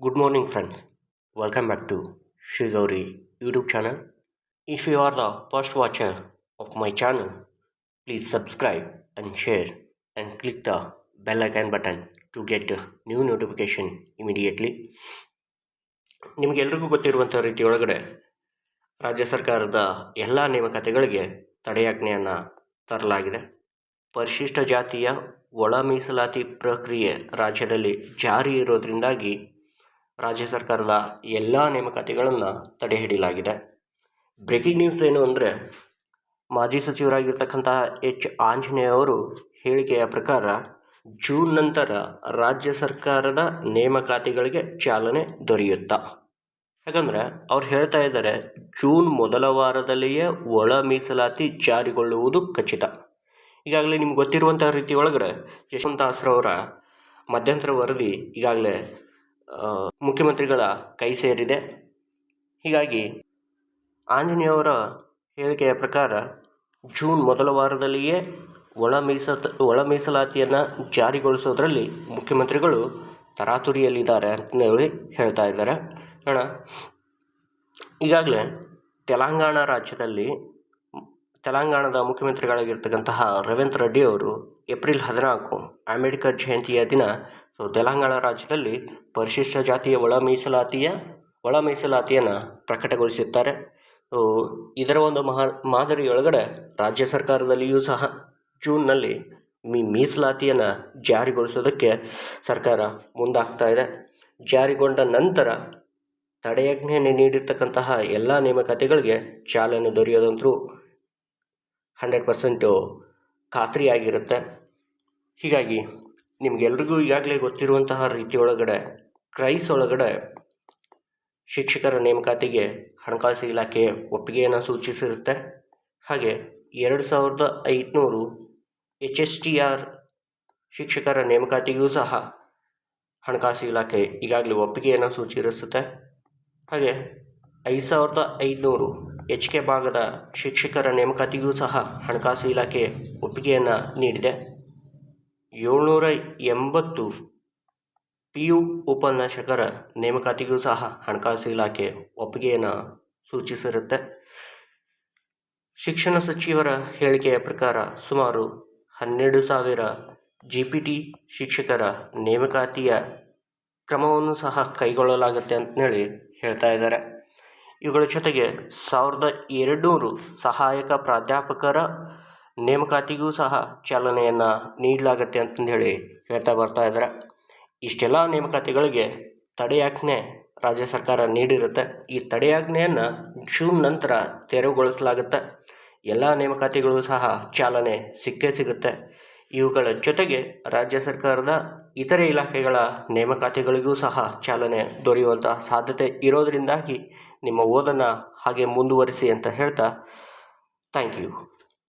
Good morning, friends. Welcome back to Sri Gauri YouTube channel. If you are the first watcher of my channel, please subscribe and share and click the bell icon button to get new notification immediately. ನಿಮಗೆಲ್ರಿಗೂ ಗೊತ್ತಿರುವಂಥ ರೀತಿಯೊಳಗಡೆ ರಾಜ್ಯ ಸರ್ಕಾರದ ಎಲ್ಲ ನೇಮಕಾತಿಗಳಿಗೆ ತಡೆಯಾಜ್ಞೆಯನ್ನು ತರಲಾಗಿದೆ ಪರಿಶಿಷ್ಟ ಜಾತಿಯ ಒಳ ಮೀಸಲಾತಿ ಪ್ರಕ್ರಿಯೆ ರಾಜ್ಯದಲ್ಲಿ ಜಾರಿ ಇರೋದ್ರಿಂದಾಗಿ ರಾಜ್ಯ ಸರ್ಕಾರದ ಎಲ್ಲ ನೇಮಕಾತಿಗಳನ್ನು ತಡೆಹಿಡಿಯಲಾಗಿದೆ. ಬ್ರೇಕಿಂಗ್ ನ್ಯೂಸ್ ಏನು ಅಂದರೆ, ಮಾಜಿ ಸಚಿವರಾಗಿರ್ತಕ್ಕಂತಹ ಎಚ್. ಆಂಜನೇಯ ಅವರು ಹೇಳಿಕೆಯ ಪ್ರಕಾರ ಜೂನ್ ನಂತರ ರಾಜ್ಯ ಸರ್ಕಾರದ ನೇಮಕಾತಿಗಳಿಗೆ ಚಾಲನೆ ದೊರೆಯುತ್ತಾ. ಯಾಕಂದರೆ, ಅವ್ರು ಹೇಳ್ತಾ ಇದ್ದಾರೆ ಜೂನ್ ಮೊದಲ ವಾರದಲ್ಲಿಯೇ ಒಳ ಮೀಸಲಾತಿ ಜಾರಿಗೊಳ್ಳುವುದು ಖಚಿತ. ಈಗಾಗಲೇ ನಿಮ್ಗೆ ಗೊತ್ತಿರುವಂತಹ ರೀತಿ ಒಳಗಡೆ ಯಶವಂತ ಹಸ್ರವರ ಮಧ್ಯಂತರ ವರದಿ ಈಗಾಗಲೇ ಮುಖ್ಯಮಂತ್ರಿಗಳ ಕೈ ಸೇರಿದೆ. ಹೀಗಾಗಿ ಆಂಜನೇಯವರ ಹೇಳಿಕೆಯ ಪ್ರಕಾರ ಜೂನ್ ಮೊದಲ ವಾರದಲ್ಲಿಯೇ ಒಳ ಮೀಸ ಒಳ ಮೀಸಲಾತಿಯನ್ನು ಜಾರಿಗೊಳಿಸೋದ್ರಲ್ಲಿ ಮುಖ್ಯಮಂತ್ರಿಗಳು ತರಾತುರಿಯಲ್ಲಿದ್ದಾರೆ ಅಂತ ಹೇಳಿ ಹೇಳ್ತಾ ಇದ್ದಾರೆ. ಅಣ್ಣ ಈಗಾಗಲೇ ತೆಲಂಗಾಣ ರಾಜ್ಯದಲ್ಲಿ ತೆಲಂಗಾಣದ ಮುಖ್ಯಮಂತ್ರಿಗಳಾಗಿರ್ತಕ್ಕಂತಹ ರವೀಂದ್ರ ರೆಡ್ಡಿ ಅವರು ಏಪ್ರಿಲ್ ಹದಿನಾಲ್ಕು ಅಂಬೇಡ್ಕರ್ ಜಯಂತಿಯ ದಿನ ಸೊ ತೆಲಂಗಾಣ ರಾಜ್ಯದಲ್ಲಿ ಪರಿಶಿಷ್ಟ ಜಾತಿಯ ಒಳ ಮೀಸಲಾತಿಯ, ಒಳ ಮೀಸಲಾತಿಯನ್ನು ಪ್ರಕಟಗೊಳಿಸಿರ್ತಾರೆ. ಸೊ ಇದರ ಒಂದು ಮಹಾ ಮಾದರಿಯೊಳಗಡೆ ರಾಜ್ಯ ಸರ್ಕಾರದಲ್ಲಿಯೂ ಸಹ ಜೂನ್ನಲ್ಲಿ ಮೀ, ಮೀಸಲಾತಿಯನ್ನು ಜಾರಿಗೊಳಿಸೋದಕ್ಕೆ ಸರ್ಕಾರ ಮುಂದಾಗ್ತಾ ಇದೆ. ಜಾರಿಗೊಂಡ ನಂತರ ತಡೆಯಜ್ಞೆಯನ್ನು ನೀಡಿರ್ತಕ್ಕಂತಹ ಎಲ್ಲ ನೇಮಕಾತಿಗಳಿಗೆ ಚಾಲನೆ ದೊರೆಯೋದಂತರೂ ಹಂಡ್ರೆಡ್ ಪರ್ಸೆಂಟು ಖಾತ್ರಿಯಾಗಿರುತ್ತೆ. ಹೀಗಾಗಿ ನಿಮಗೆಲ್ರಿಗೂ ಈಗಾಗಲೇ ಗೊತ್ತಿರುವಂತಹ ಒಳಗಡೆ, ಕ್ರೈಸ್ ಒಳಗಡೆ ಶಿಕ್ಷಕರ ನೇಮಕಾತಿಗೆ ಹಣಕಾಸು ಇಲಾಖೆ ಒಪ್ಪಿಗೆಯನ್ನು ಸೂಚಿಸಿರುತ್ತೆ. ಹಾಗೆ ಎರಡು ಸಾವಿರದ ಐದುನೂರು ಎಚ್ ಎಸ್ ಟಿ ಆರ್ ಶಿಕ್ಷಕರ ನೇಮಕಾತಿಗೂ ಸಹ ಹಣಕಾಸು ಇಲಾಖೆ ಈಗಾಗಲೇ ಒಪ್ಪಿಗೆಯನ್ನು ಸೂಚಿಸುತ್ತೆ ಹಾಗೆ ಐದು ಸಾವಿರದ ಐದುನೂರು ಎಚ್ ಕೆ ಭಾಗದ ಶಿಕ್ಷಕರ ನೇಮಕಾತಿಗೂ ಸಹ ಹಣಕಾಸು ಇಲಾಖೆ ಒಪ್ಪಿಗೆಯನ್ನು ನೀಡಿದೆ. ಏಳ್ನೂರ ಎಂಬತ್ತು ಪಿ ಯು ಉಪನ್ಯಾಸಕರ ನೇಮಕಾತಿಗೂ ಸಹ ಹಣಕಾಸು ಇಲಾಖೆ ಒಪ್ಪಿಗೆಯನ್ನು ಸೂಚಿಸಿರುತ್ತೆ. ಶಿಕ್ಷಣ ಸಚಿವರ ಹೇಳಿಕೆಯ ಪ್ರಕಾರ ಸುಮಾರು ಹನ್ನೆರಡು ಸಾವಿರ ಜಿ ಪಿ ಟಿ ಶಿಕ್ಷಕರ ನೇಮಕಾತಿಯ ಕ್ರಮವನ್ನು ಸಹ ಕೈಗೊಳ್ಳಲಾಗುತ್ತೆ ಅಂತೇಳಿ ಹೇಳ್ತಾ ಇದ್ದಾರೆ. ಇವುಗಳ ಜೊತೆಗೆ ಸಾವಿರದ ಎರಡುನೂರು ಸಹಾಯಕ ಪ್ರಾಧ್ಯಾಪಕರ ನೇಮಕಾತಿಗೂ ಸಹ ಚಾಲನೆಯನ್ನು ನೀಡಲಾಗತ್ತೆ ಅಂತಂದು ಹೇಳಿ ಹೇಳ್ತಾ ಬರ್ತಾ ಇದ್ದಾರೆ ಇಷ್ಟೆಲ್ಲ ನೇಮಕಾತಿಗಳಿಗೆ ತಡೆಯಾಜ್ಞೆ ರಾಜ್ಯ ಸರ್ಕಾರ ನೀಡಿರುತ್ತೆ. ಈ ತಡೆಯಾಜ್ಞೆಯನ್ನು ಜೂನ್ ನಂತರ ತೆರವುಗೊಳಿಸಲಾಗುತ್ತೆ. ಎಲ್ಲ ನೇಮಕಾತಿಗಳು ಸಹ ಚಾಲನೆ ಸಿಕ್ಕೇ ಸಿಗುತ್ತೆ. ಇವುಗಳ ಜೊತೆಗೆ ರಾಜ್ಯ ಸರ್ಕಾರದ ಇತರೆ ಇಲಾಖೆಗಳ ನೇಮಕಾತಿಗಳಿಗೂ ಸಹ ಚಾಲನೆ ದೊರೆಯುವಂತಹ ಸಾಧ್ಯತೆ ಇರೋದರಿಂದಾಗಿ ನಿಮ್ಮ ಓದನ್ನು ಹಾಗೆ ಮುಂದುವರಿಸಿ ಅಂತ ಹೇಳ್ತಾ ಥ್ಯಾಂಕ್ ಯು.